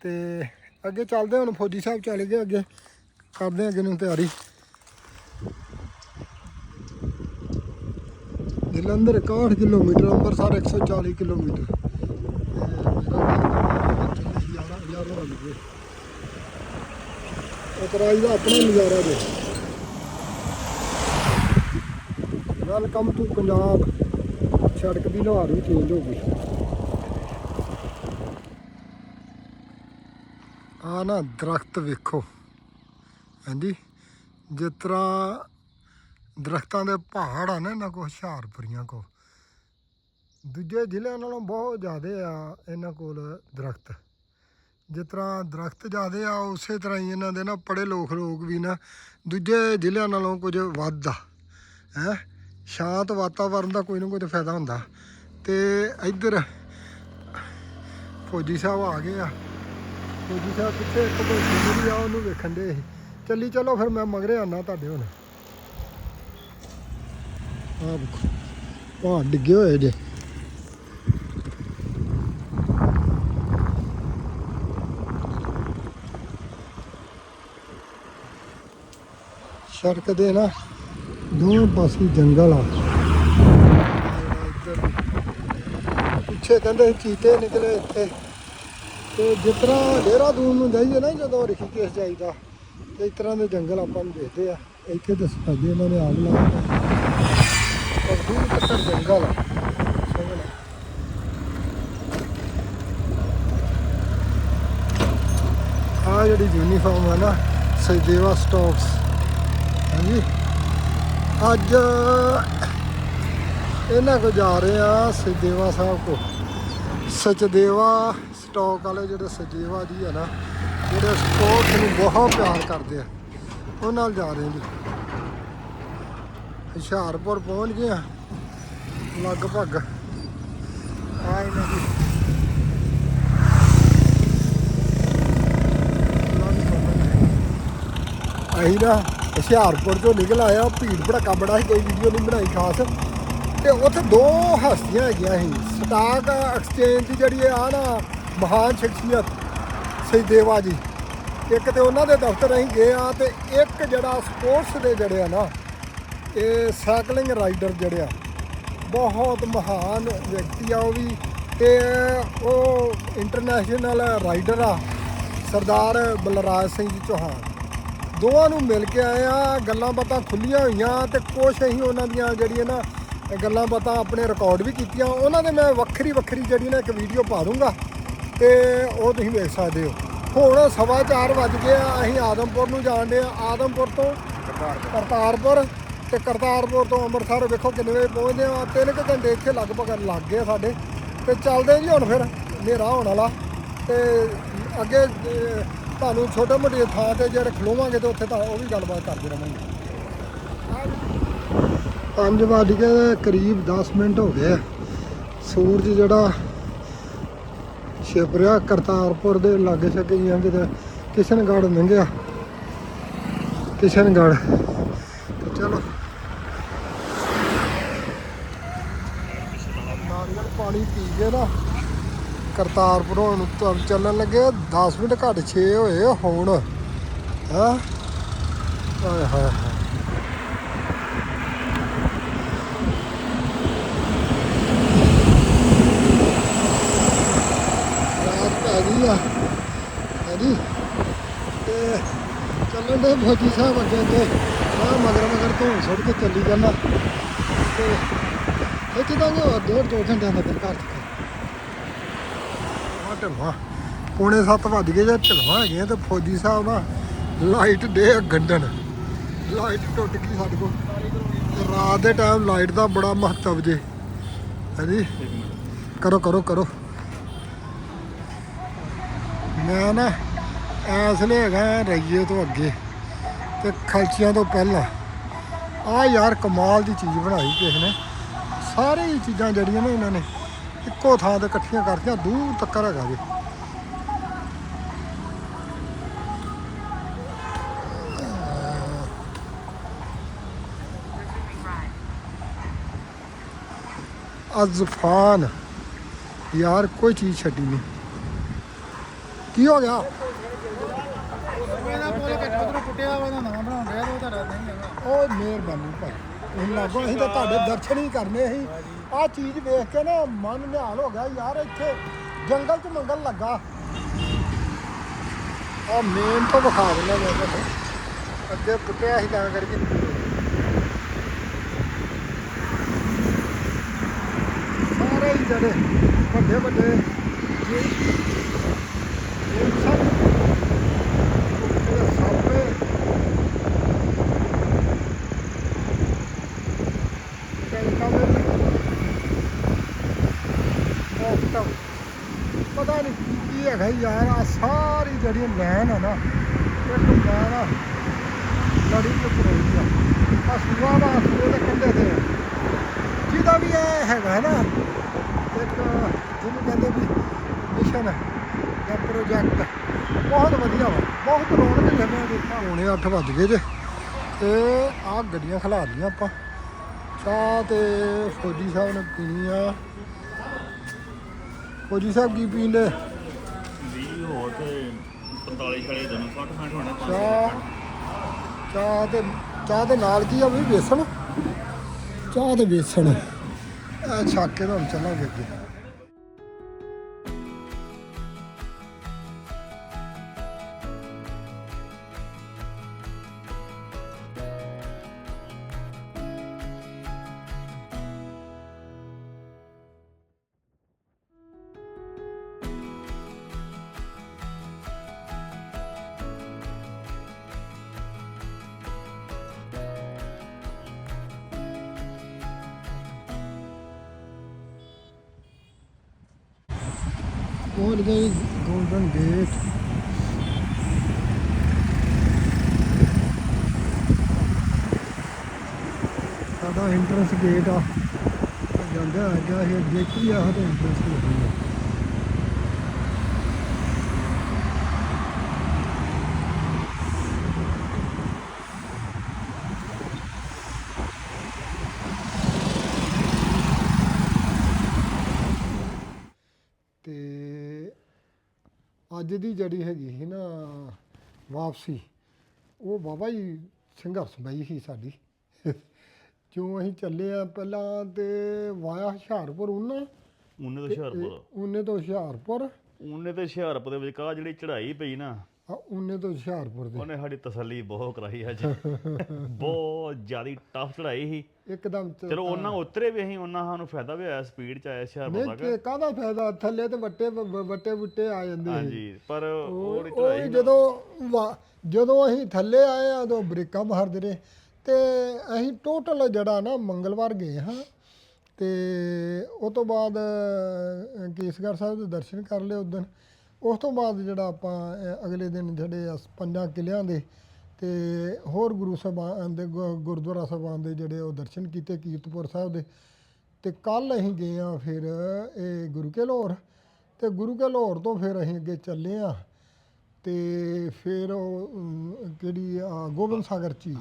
ਤੇ ਅੱਗੇ ਚੱਲਦੇ ਹੁਣ ਫੌਜੀ ਸਾਹਿਬ ਚੱਲ ਗਏ ਅੱਗੇ। ਕਰਦੇ ਹਾਂ ਅੱਗੇ ਨੂੰ ਤਿਆਰੀ। Jalandhar 61 kilometre, Amritsar 140 kilometre. ਉਤਰਾਈ ਦਾ ਆਪਣਾ ਨਜ਼ਾਰਾ ਦੇ ਵੈਲਕਮ ਟੂ ਪੰਜਾਬ, ਸੜਕ ਦੀ ਲੁਹਾਰ ਵੀ ਚੇਂਜ ਹੋ ਗਈ। ਆ ਨਾ ਦਰਖਤ ਵੇਖੋ। ਹਾਂਜੀ, ਜਿਸ ਤਰ੍ਹਾਂ ਦਰਖਤਾਂ ਦੇ ਪਹਾੜ ਆ ਨਾ, ਇਹਨਾਂ ਕੋ ਹੁਸ਼ਿਆਰਪੁਰੀਆਂ ਕੋ ਦੂਜੇ ਜ਼ਿਲ੍ਹਿਆਂ ਨਾਲੋਂ ਬਹੁਤ ਜ਼ਿਆਦੇ ਆ ਇਹਨਾਂ ਕੋਲ ਦਰਖਤ। ਜਿਸ ਤਰ੍ਹਾਂ ਦਰਖਤ ਜ਼ਿਆਦੇ ਆ, ਉਸੇ ਤਰ੍ਹਾਂ ਹੀ ਇਹਨਾਂ ਦੇ ਨਾ ਪੜੇ ਲੋਕ ਲੋਕ ਵੀ ਨਾ ਦੂਜੇ ਜ਼ਿਲ੍ਹਿਆਂ ਨਾਲੋਂ ਕੁਝ ਵੱਧ ਆ। ਹੈ, ਸ਼ਾਂਤ ਵਾਤਾਵਰਨ ਦਾ ਕੋਈ ਨਾ ਕੋਈ ਫਾਇਦਾ ਹੁੰਦਾ। ਤੇ ਇੱਧਰ ਫੌਜੀ ਸਾਹਿਬ ਆ ਗਏ ਆ। ਫੌਜੀ ਸਾਹਿਬ ਕਿੱਥੇ ਕੋਈ ਜਿਹੜੀ ਆ, ਉਹਨੂੰ ਵੇਖਣ ਦੇ ਸੀ। ਚੱਲੀ, ਚਲੋ ਫਿਰ ਮੈਂ ਮਗਰੇ ਆਣਾ ਤੁਹਾਡੇ ਹੁਣ। ਆ ਵੇਖੋ ਪਹਾੜ ਡਿੱਗੇ ਹੋਏ ਜੇ। ਸੜਕ ਦੇ ਨਾ ਦੋਵੇਂ ਪਾਸੇ ਜੰਗਲ ਆ। ਪਿੱਛੇ ਕਹਿੰਦੇ ਚੀਤੇ ਨਿਕਲੇ ਇੱਥੇ। ਤੇ ਜਿਸ ਤਰ੍ਹਾਂ ਦੇਹਰਾਦੂਨ ਨੂੰ ਜਾਈਏ ਨਾ ਜਦੋਂ ਰਿਸ਼ੀਕੇਸ਼ ਜਾਈਦਾ ਤੇ ਇਸ ਤਰ੍ਹਾਂ ਦੇ ਜੰਗਲ ਆਪਾਂ ਨੂੰ ਦੇਖਦੇ ਆ। ਇੱਥੇ ਤਾਂ ਸਫੈਦੇ ਇਹਨਾਂ ਨੇ ਆਗ ਲਾ ਦਿੱਤੀ ਔਰ ਦੂਰ ਤੱਕ ਜੰਗਲ ਆ। ਆ ਜਿਹੜੀ ਯੂਨੀਫਾਰਮ ਆ ਨਾ ਸਚਦੇਵਾ ਸਟਾਕਸ। ਹਾਂਜੀ। ਅੱਜ ਇਹਨਾਂ ਕੋ ਜਾ ਰਹੇ ਆ ਸਚਦੇਵਾ ਸਾਹਿਬ ਕੋ ਸਚਦੇਵਾ ਸਟਾਕ ਵਾਲੇ ਜਿਹੜੇ ਸਚਦੇਵਾ ਜੀ ਆ ਨਾ ਜਿਹੜੇ ਸਪੋਰਟਸ ਨੂੰ ਬਹੁਤ ਪਿਆਰ ਕਰਦੇ ਆ। ਉਹਨਾਂ ਨਾਲ ਜਾ ਰਹੇ ਜੀ ਹੁਸ਼ਿਆਰਪੁਰ ਪਹੁੰਚ ਗਏ ਆ, ਲਗਭਗ। ਆ ਇਹਨਾਂ ਦੀ। ਅਸੀਂ ਨਾ ਹੁਸ਼ਿਆਰਪੁਰ ਤੋਂ ਨਿਕਲ ਆਇਆ ਭੀੜ ਭੜਕਾ ਬੜਾ ਸੀ, ਕੋਈ ਵੀਡੀਓ ਨਹੀਂ ਬਣਾਈ ਖਾਸ। ਤੇ ਉੱਥੇ ਦੋ ਹਸਤੀਆਂ ਹੈਗੀਆਂ ਸੀ, ਸਟਾਕ ਐਕਸਚੇਂਜ ਦੀ ਜਿਹੜੀ ਆ ਨਾ ਮਹਾਨ ਸ਼ਖਸੀਅਤ ਸਚਦੇਵਾ ਜੀ। ਇੱਕ ਤੇ ਉਹਨਾਂ ਦੇ ਦਫ਼ਤਰ ਅਸੀਂ ਗਏ ਆ ਤੇ ਇੱਕ ਜਿਹੜਾ ਸਪੋਰਟਸ ਦੇ ਜਿਹੜੇ ਆ ਨਾ, ਇਹ ਸਾਈਕਲਿੰਗ ਰਾਈਡਰ ਜਿਹੜੇ ਆ, ਬਹੁਤ ਮਹਾਨ ਵਿਅਕਤੀ ਆ ਉਹ ਵੀ ਤੇ ਉਹ ਇੰਟਰਨੈਸ਼ਨਲ ਰਾਈਡਰ ਆ, ਸਰਦਾਰ ਬਲਰਾਜ ਸਿੰਘ ਜੀ ਚੌਹਾਨ। ਦੋਵਾਂ ਨੂੰ ਮਿਲ ਕੇ ਆਏ ਆ ਗੱਲਾਂ ਬਾਤਾਂ ਖੁੱਲੀਆਂ ਹੋਈਆਂ ਤੇ ਕੁਛ ਅਸੀਂ ਉਹਨਾਂ ਦੀਆਂ ਜਿਹੜੀਆਂ ਨਾ, ਗੱਲਾਂ ਬਾਤਾਂ ਆਪਣੇ ਰਿਕਾਰਡ ਵੀ ਕੀਤੀਆਂ। ਉਹਨਾਂ ਦੇ ਮੈਂ ਵੱਖਰੀ ਵੱਖਰੀ ਜਿਹੜੀ ਨਾ ਇੱਕ ਵੀਡੀਓ ਪਾ ਦੂੰਗਾ। ਤੇ ਉਹ ਤੁਸੀਂ ਵੇਖ ਸਕਦੇ ਹੋ। ਹੁਣ ਸਵਾ ਚਾਰ ਵੱਜ ਗਏ ਆ ਅਸੀਂ ਆਦਮਪੁਰ ਨੂੰ ਜਾਣ ਦੇ ਆ। ਆਦਮਪੁਰ ਤੋਂ ਕਰਤਾਰਪੁਰ। ਤੇ ਕਰਤਾਰਪੁਰ ਤੋਂ ਅੰਮ੍ਰਿਤਸਰ ਵੇਖੋ ਕਿੰਨੇ ਵਜੇ ਪਹੁੰਚਦੇ ਆ। ਤਿੰਨ ਕੁ ਘੰਟੇ ਇੱਥੇ ਲਗਭਗ ਲੱਗ ਗਏ ਸਾਡੇ। ਤੇ ਚੱਲਦੇ ਜੀ ਹੁਣ ਫਿਰ ਹਨੇਰਾ ਹੋਣ ਵਾਲਾ। ਤੇ ਅੱਗੇ ਤੁਹਾਨੂੰ ਛੋਟੇ ਮੋਟੇ ਥਾਂ ਤੇ ਜਿਹੜੇ ਖਲੋਵਾਂਗੇ ਤੇ ਉੱਥੇ ਤਾਂ ਉਹ ਵੀ ਗੱਲਬਾਤ ਕਰਦੇ ਰਵਾਂਗੇ ਪੰਜ ਵੱਜ ਕੇ ਕਰੀਬ 10 ਮਿੰਟ ਹੋ ਗਏ। ਸੂਰਜ ਜਿਹੜਾ ਛਿਪ ਕਰਤਾਰਪੁਰ ਦੇ ਲਾਗੇ ਛੱਗੇ ਜਾਂ ਕਿਤੇ ਕਿਸ਼ਨਗੜ੍ਹ ਲੰਘਿਆ। ਕਿਸ਼ਨਗੜ੍ਹ। ਤੇ ਚਲੋ। ਨਾਰੀਅਲ ਪਾਣੀ ਪੀ ਕੇ ਨਾ ਕਰਤਾਰਪੁਰ ਨੂੰ ਤੁਰ ਚੱਲਣ ਲੱਗੇ 10 ਮਿੰਟ ਘੱਟ 6 ਹੋਏ ਆ ਹੁਣ। ਹਾਂ? ਹਾਏ ਹਾਏ। ਹਾਏ ਹਾਂਜੀ। ਤੇ ਚੱਲਣ ਦੇ ਫੌਜੀ ਸਾਹਿਬ ਅੱਗੇ ਅੱਗੇ। ਮੈਂ ਮਗਰ ਮਗਰ ਤੋਂ ਸੁੱਟ ਕੇ ਚੱਲੀ ਜਾਂਦਾ। ਤੇ ਇੱਥੇ ਤਾਂ ਉਹ ਡੇਢ ਦੋ ਘੰਟਿਆਂ ਦਾ ਘਰ ਤੱਕ ਆ ਢਲਵਾ। ਪੌਣੇ 7 ਵੱਜ ਗਏ ਜੇ ਢਲਵਾ ਹੈਗੇ ਤੇ ਫੌਜੀ ਸਾਹਿਬ ਨਾ ਲਾਈਟ ਦੇ ਗੰਡਣ ਲਾਈਟ ਟੁੱਟ ਗਈ ਸਾਡੇ ਕੋਲ। ਰਾਤ ਦੇ ਟਾਈਮ ਲਾਈਟ ਦਾ ਬੜਾ ਮਹੱਤਵ ਜੇ। ਹਾਂਜੀ। ਕਰੋ ਕਰੋ ਕਰੋ। ਮੈਂ ਨਾ ਇਸ ਲਈ ਹੈਗਾ ਰਈਏ ਤੋਂ ਅੱਗੇ ਤੇ ਖਲਚੀਆਂ ਤੋਂ ਪਹਿਲਾਂ। ਆ ਯਾਰ ਕਮਾਲ ਦੀ ਚੀਜ਼ ਬਣਾਈ ਕਿਸੇ ਨੇ। ਸਾਰੇ ਹੀ ਚੀਜ਼ਾਂ ਜਿਹੜੀਆਂ ਨੇ ਇਹਨਾਂ ਨੇ, ਇੱਕੋ ਥਾਂ ਤੇ ਇਕੱਠੀਆਂ ਕਰਤੀਆਂ, ਦੂਰ ਤੱਕ ਹੈਗਾ ਜੀ। ਅਜ਼ਫਾਨ, ਯਾਰ ਕੋਈ ਚੀਜ਼ ਛੱਡੀ ਨਹੀਂ ਕੀ ਹੋ ਗਿਆ? ਮੇਰਾ ਪੁੱਲ ਕਿੱਥੇ ਉਧਰੋਂ ਪੁੱਟਿਆ ਵਾ ਉਹਦਾ ਨਵਾਂ ਬਣਾਉਣ ਰਿਹਾ ਉਹ ਤੁਹਾਡਾ ਨਹੀਂ ਹੈਗਾ ਉਹ ਮਿਹਰਬਾਨੀ ਭਾਈ। ਉਹ ਲਾਗੋ, ਅਸੀਂ ਤਾਂ ਤੁਹਾਡੇ ਦਰਸ਼ਨ ਹੀ ਕਰਨੇ ਸੀ। ਆਹ ਚੀਜ਼ ਵੇਖ ਕੇ ਨਾ ਮਨ ਨਿਹਾਲ ਹੋ ਗਿਆ ਯਾਰ, ਇੱਥੇ ਜੰਗਲ 'ਚ ਮੰਗਲ ਲੱਗਾ। ਆ ਮੇਨ ਤੋਂ ਵਿਖਾ ਦਿੰਦਾ ਮੈਂ ਤੁਹਾਨੂੰ। ਅੱਗੇ ਪੁੱਟਿਆ ਸੀ ਤਾਂ ਕਰਕੇ। ਸਾਰੇ ਹੀ ਜਿਹੜੇ ਵੱਡੇ ਵੱਡੇ ਜੀ ਇਹ ਸਭ ਇਹ ਸਾਪੇ ਪਤਾ ਨਹੀਂ ਕੀ ਕੀ ਹੈਗਾ ਯਾਰ ਆ ਸਾਰੀ ਜਿਹੜੀ ਲੈਨ ਆ ਨਾ ਇੱਕ ਲੈਨ ਆ ਲੜੀ ਤੇ ਪਰੋਈ ਆ ਆ ਸੂਆ ਵਾ ਸੂਏ ਦੇ ਕੰਢੇ ਤੇ ਆ। ਜਿਹਦਾ ਵੀ ਇਹ ਹੈਗਾ ਨਾ ਇੱਕ ਜਿਹਨੂੰ ਕਹਿੰਦੇ ਵੀ ਮਿਸ਼ਨ ਹੈ ਪ੍ਰੋਜੈਕਟ ਬਹੁਤ ਵਧੀਆ ਵਾ। ਬਹੁਤ ਰੌਣਕ ਜਗ੍ਹਾ ਦੇਖਾ ਹੁਣੇ 8 ਵੱਜ ਗਏ ਜੇ। ਤੇ ਆਹ ਗੱਡੀਆਂ ਖਲਾ ਲਈਆਂ ਆਪਾਂ। ਚਾਹ ਤੇ ਫੌਜੀ ਸਾਹਿਬ ਨੇ ਪੀਣੀ ਆ। ਫੌਜੀ ਸਾਹਿਬ ਕੀ ਪੀਂਦੇ? 20 ਹੋਰ ਤੇ 45 ਖੜੇ ਦੋਨੋਂ 60 ਮਿੰਟ ਹੋਣੇ ਚਾਹ। ਚਾਹ ਤੇ ਚਾਹ ਦੇ ਨਾਲ ਕੀ ਆ ਵੀ ਵੇਸਣ? ਚਾਹ ਤੇ ਵੇਸਣ। ਇਹ ਛੱਕ ਕੇ ਤੁਹਾਨੂੰ ਚੱਲਾਂਗੇ ਅੱਗੇ। ਪਹੁੰਚ ਗਏ ਗੋਲਡਨ ਗੇਟ ਸਾਡਾ ਐਂਟਰੈਂਸ ਗੇਟ ਆ। ਜਾਂਦਾ ਅੱਗੇ ਇਹ ਅੱਗੇ ਆ ਤੇ ਐਂਟਰੈਂਸ ਗੇਟ ਅੱਜ ਦੀ ਜਿਹੜੀ ਹੈਗੀ ਸੀ ਨਾ ਵਾਪਸੀ ਉਹ ਬਾਬਾ ਜੀ ਸੰਘਰਸ਼ਮਈ ਸੀ ਸਾਡੀ। ਕਿਉਂ ਅਸੀਂ ਚੱਲੇ ਆ? ਪਹਿਲਾਂ ਤੇ ਵਾਇਆ ਹੁਸ਼ਿਆਰਪੁਰ ਉਹਨਾਂ ਉਹਨੇ ਤਾਂ ਹੁਸ਼ਿਆਰਪੁਰ। ਉਹਨੇ ਤੋਂ ਹੁਸ਼ਿਆਰਪੁਰ। ਉਹਨੇ ਤੇ ਹੁਸ਼ਿਆਰਪੁਰ ਦੇ ਵਿੱਚ ਕਾ ਜਿਹੜੀ ਚੜ੍ਹਾਈ ਪਈ ਨਾ ਆ ਉਹਨੇ ਤੋਂ ਹੁਸ਼ਿਆਰਪੁਰ ਦੇ। ਉਹਨੇ ਸਾਡੀ ਤਸੱਲੀ ਬਹੁਤ ਕਰਾਈ ਅੱਜ ਬਹੁਤ ਜ਼ਿਆਦੀ ਟਫ ਚੜ੍ਹਾਈ ਸੀ। ਇੱਕਦਮ ਚ- ਚਲੋ ਉਹਨਾਂ ਉਤਰੇ ਵੀ ਅਸੀਂ ਉਹਨਾਂ ਸਾਨੂੰ ਫਾਇਦਾ ਵੀ ਹੋਇਆ ਸਪੀਡ ਚ ਆਇਆ ਹੁਸ਼ਿਆਰਪੁਰ ਨਹੀਂ ਤੱਕ। ਕਿ ਕਾਹਦਾ ਫਾਇਦਾ? ਥੱਲੇ ਤੇ ਵੱਟੇ ਵੱਟੇ ਬੁੱਟੇ ਆ ਜਾਂਦੇ ਸੀ। ਹਾਂਜੀ ਪਰ ਉਹ ਉਹ ਉਹ ਵੀ ਜਦੋਂ ਵਾ- ਜਦੋਂ ਅਸੀਂ ਥੱਲੇ ਆਏ ਆ ਉਦੋਂ ਬ੍ਰੇਕਾਂ ਮਾਰਦੇ ਰਹੇ। ਤੇ ਅਸੀਂ ਟੋਟਲ ਜਿਹੜਾ ਨਾ ਮੰਗਲਵਾਰ ਗਏ ਹਾਂ। ਤੇ ਉਸ ਤੋਂ ਬਾਅਦ ਅ, ਕੇਸਗੜ੍ਹ ਸਾਹਿਬ ਦੇ ਦਰਸ਼ਨ ਕਰ ਲਏ ਉਸ ਦਿਨ ਉਸ ਤੋਂ ਬਾਅਦ ਜਿਹੜਾ ਆਪਾਂ ਅ, ਅਗਲੇ ਦਿਨ ਜਿਹੜੇ ਆ ਪੰਜਾਂ ਕਿਲਿਆਂ ਦੇ ਤੇ ਹੋਰ ਗੁਰੂ ਸਾਹਿਬਾਨ ਦੇ ਗੁ- ਗੁਰਦੁਆਰਾ ਸਾਹਿਬਾਨ ਦੇ ਜਿਹੜੇ ਉਹ ਦਰਸ਼ਨ ਕੀਤੇ ਕੀਰਤਪੁਰ ਸਾਹਿਬ ਦੇ। ਤੇ ਕੱਲ ਅਸੀਂ ਗਏ ਆ ਫਿਰ ਇਹ ਗੁਰੂ ਕੇ ਲਾਹੌਰ। ਤੇ ਗੁਰੂ ਕੇ ਲਾਹੌਰ ਤੋਂ ਫਿਰ ਅਸੀਂ ਅੱਗੇ ਚੱਲੇ ਆ ਤੇ ਫਿਰ ਉਹ ਅਮ, ਕਿਹੜੀ ਆ ਗੋਬਿੰਦ ਸਾਗਰ ਚ ਹੀ।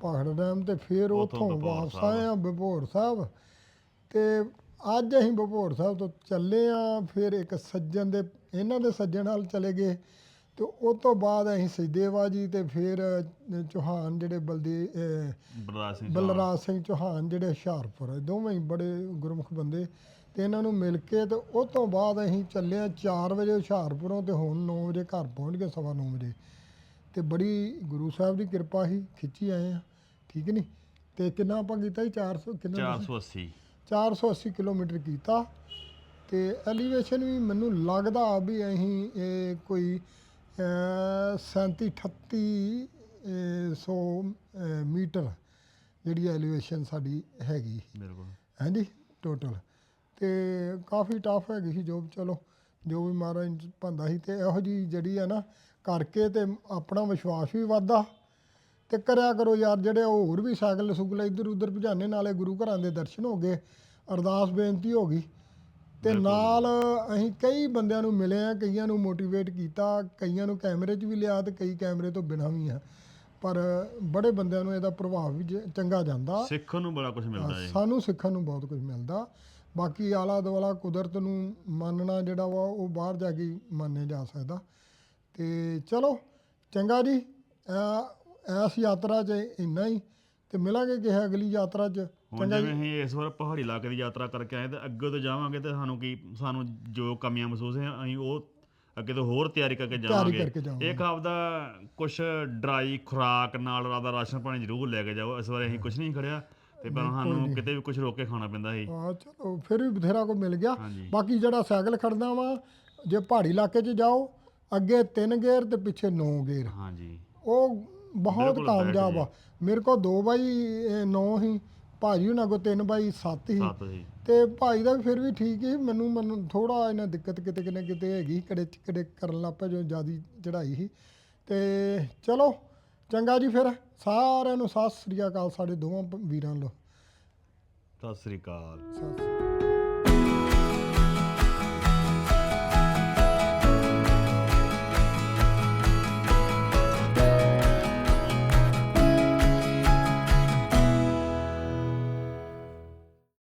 ਪਹਾੜ ਡੈਮ ਤੇ ਫਿਰ ਉੱਥੋਂ ਉੱਥੋਂ ਬਭੌਰ ਵਾਪਸ ਸਾਹਿਬ। ਆਏ ਆ ਬਭੌਰ ਸਾਹਿਬ। ਤੇ ਅੱਜ ਅਸੀਂ ਬਭੌਰ ਸਾਹਿਬ ਤੋਂ ਚੱਲੇ ਆ ਫਿਰ ਇੱਕ ਸੱਜਣ ਦੇ ਇਹਨਾਂ ਦੇ ਸੱਜਣ ਨਾਲ ਚਲੇ ਗਏ ਤੇ ਉਸ ਤੋਂ ਬਾਅਦ ਅਸੀਂ ਸਜਦੇਵਾ ਜੀ ਤੇ ਫਿਰ ਚੌਹਾਨ ਜਿਹੜੇ ਬਲਦੀ ਬਲਰਾਜ ਸਿੰਘ ਚੌਹਾਨ। ਬਲਰਾਜ ਸਿੰਘ ਚੌਹਾਨ ਜਿਹੜੇ ਹੁਸ਼ਿਆਰਪੁਰ ਹੈ ਦੋਵੇਂ ਹੀ ਬੜੇ ਗੁਰਮੁਖ ਬੰਦੇ ਤੇ ਇਹਨਾਂ ਨੂੰ ਮਿਲ ਕੇ ਤੇ ਉਸ ਤੋਂ ਬਾਅਦ ਅਸੀਂ ਚੱਲੇ ਆ 4 ਵਜੇ ਹੁਸ਼ਿਆਰਪੁਰੋਂ ਤੇ ਹੁਣ 9 ਵਜੇ ਘਰ ਪਹੁੰਚ ਗਏ ਸਵਾ 9 ਵਜੇ। ਤੇ ਬੜੀ ਗੁਰੂ ਸਾਹਿਬ ਦੀ ਕਿਰਪਾ ਸੀ ਖਿੱਚੀ ਆਏ ਆ ਠੀਕ ਨਹੀਂ ਤੇ ਕਿੰਨਾ ਆਪਾਂ ਕੀਤਾ ਸੀ 400 ਕਿੰਨਾ 480 480 ਕਿਲੋਮੀਟਰ ਕੀਤਾ। ਤੇ ਐਲੀਵੇਸ਼ਨ ਵੀ ਮੈਨੂੰ ਲੱਗਦਾ ਵੀ ਅਸੀਂ ਇਹ ਕੋਈ ਅਹ, 37 38 ਅਹ, ਸੌ ਮੀਟਰ ਜਿਹੜੀ ਐਲੀਵੇਸ਼ਨ ਸਾਡੀ ਹੈਗੀ ਬਿਲਕੁਲ। ਹਾਂਜੀ ਟੋਟਲ ਤੇ ਕਾਫੀ ਟਫ ਹੈਗੀ ਸੀ ਜੋ ਚਲੋ ਜੋ ਵੀ ਮਹਾਰਾਜ ਭੰਦਾ ਸੀ ਤੇ ਇਹੋ ਜੀ ਜਿਹੜੀ ਆ ਨਾ ਕਰਕੇ ਤੇ ਆਪਣਾ ਵਿਸ਼ਵਾਸ ਵੀ ਵੱਧਦਾ। ਤੇ ਕਰਿਆ ਕਰੋ ਯਾਰ ਜਿਹੜੇ ਹੋਰ ਵੀ ਸਾਈਕਲ ਸੁਗਲ ਇੱਧਰ ਉੱਧਰ ਭਜਾਨੇ ਨਾਲੇ ਗੁਰੂ ਘਰਾਂ ਦੇ ਦਰਸ਼ਨ ਹੋ ਗਏ। ਅਰਦਾਸ ਬੇਨਤੀ ਹੋ ਗਈ। ਤੇ ਨਾਲ ਅਸੀਂ ਕਈ ਬੰਦਿਆਂ ਨੂੰ ਮਿਲੇ ਆ ਕਈਆਂ ਨੂੰ ਮੋਟੀਵੇਟ ਕੀਤਾ ਕਈਆਂ ਨੂੰ ਕੈਮਰੇ 'ਚ ਵੀ ਲਿਆ ਤੇ ਕਈ ਕੈਮਰੇ ਤੋਂ ਬਿਨਾਂ ਵੀ ਆ। ਪਰ ਬੜੇ ਬੰਦਿਆਂ ਨੂੰ ਇਹਦਾ ਪ੍ਰਭਾਵ ਵੀ ਜ- ਚੰਗਾ ਜਾਂਦਾ। ਸਿੱਖਣ ਨੂੰ ਬੜਾ ਕੁਝ ਮਿਲਦਾ ਹੈ ਸਾਨੂੰ ਸਿੱਖਣ ਨੂੰ ਬਹੁਤ ਕੁਝ ਮਿਲਦਾ। ਬਾਕੀ ਆਲਾ ਦੁਆਲਾ ਕੁਦਰਤ ਨੂੰ ਮੰਨਣਾ ਜਿਹੜਾ ਵਾ ਉਹ ਬਾਹਰ ਜਾ ਕੇ ਹੀ ਮੰਨਿਆ ਜਾ ਸਕਦਾ। ਤੇ ਚਲੋ ਚੰਗਾ ਜੀ। ਐ- ਐਸ ਯਾਤਰਾ 'ਚ ਇੰਨਾ ਹੀ। ਤੇ ਮਿਲਾਂਗੇ ਕਿਸੇ ਅਗਲੀ ਯਾਤਰਾ 'ਚ। ਹੁਣ ਜਿਵੇਂ ਅਸੀਂ ਇਸ ਵਾਰ ਪਹਾੜੀ ਇਲਾਕੇ ਦੀ ਯਾਤਰਾ ਕਰਕੇ ਆਏ ਤੇ ਅੱਗੇ ਤੋਂ ਜਾਵਾਂਗੇ ਤੇ ਸਾਨੂੰ ਕੀ ਸਾਨੂੰ ਜੋ ਕਮੀਆਂ ਮਹਿਸੂਸ ਹੈ ਅਸੀਂ ਉਹ ਅੱਗੇ ਤੋਂ ਹੋਰ ਤਿਆਰੀ ਕਰਕੇ ਜਾਵਾਂਗੇ। ਕਰਕੇ ਜਾਵਾਂਗੇ। ਇੱਕ ਆਪਦਾ ਕੁਝ ਡਰਾਈ ਖੁਰਾਕ ਨਾਲ ਆਪਦਾ ਰਾਸ਼ਨ ਪਾਣੀ ਜ਼ਰੂਰ ਲੈ ਕੇ ਜਾਓ ਇਸ ਵਾਰ ਅਸੀਂ ਕੁਝ ਨਹੀਂ ਖੜਿਆ ਤੇ ਪਰ ਸਾਨੂੰ ਕਿਤੇ ਵੀ ਕੁਝ ਰੋਕ ਕੇ ਖਾਣਾ ਪੈਂਦਾ ਸੀ। ਚਲੋ ਫਿਰ ਵੀ ਬਥੇਰਾ ਕੋ ਮਿਲ ਗਿਆ। ਬਾਕੀ ਜਿਹੜਾ ਸਾਈਕਲ ਖੜਦਾ ਵਾ ਜੇ ਪਹਾੜੀ ਇਲਾਕੇ 'ਚ ਜਾਓ ਅੱਗੇ ਤਿੰਨ ਗੇਅਰ ਤੇ ਪਿੱਛੇ ਨੌ ਗੇਅਰ। ਹਾਂਜੀ। ਉਹ ਬਹੁਤ ਬਿਲਕੁਲ ਕਾਮਯਾਬ ਆ। ਮੇਰੇ ਕੋਲ 2 ਬਾਈ 9 ਹੀ ਭਾਜੀ ਉਹਨਾਂ ਕੋਲ 3 ਬਾਈ 7 ਹੀ ਸੱਤ ਸੀ। ਤੇ ਭਾਈ ਦਾ ਵੀ ਫਿਰ ਵੀ ਠੀਕ ਹੀ ਮੈਨੂੰ ਮੈਨੂੰ ਥੋੜਾ ਇਹਨਾਂ ਦਿੱਕਤ ਕਿਤੇ ਕਿਤੇ ਕਿਤੇ ਹੈਗੀ ਕੜੇ ਕੜੇ ਕਰਨ ਲੱਗ ਪਿਆ ਜੋ ਜਿਆਦੀ ਚੜਾਈ ਸੀ। ਤੇ ਚਲੋ ਚੰਗਾ ਜੀ ਫਿਰ। ਸਾਰਿਆਂ ਨੂੰ ਸਤਿ ਸ੍ਰੀ ਅਕਾਲ ਸਾਡੇ ਦੋਵਾਂ ਪ- ਵੀਰਾਂ ਨੂੰ। ਸਤਿ ਸ੍ਰੀ ਅਕਾਲ। ਸਤਿ ਸ੍ਰੀ ਅਕਾਲ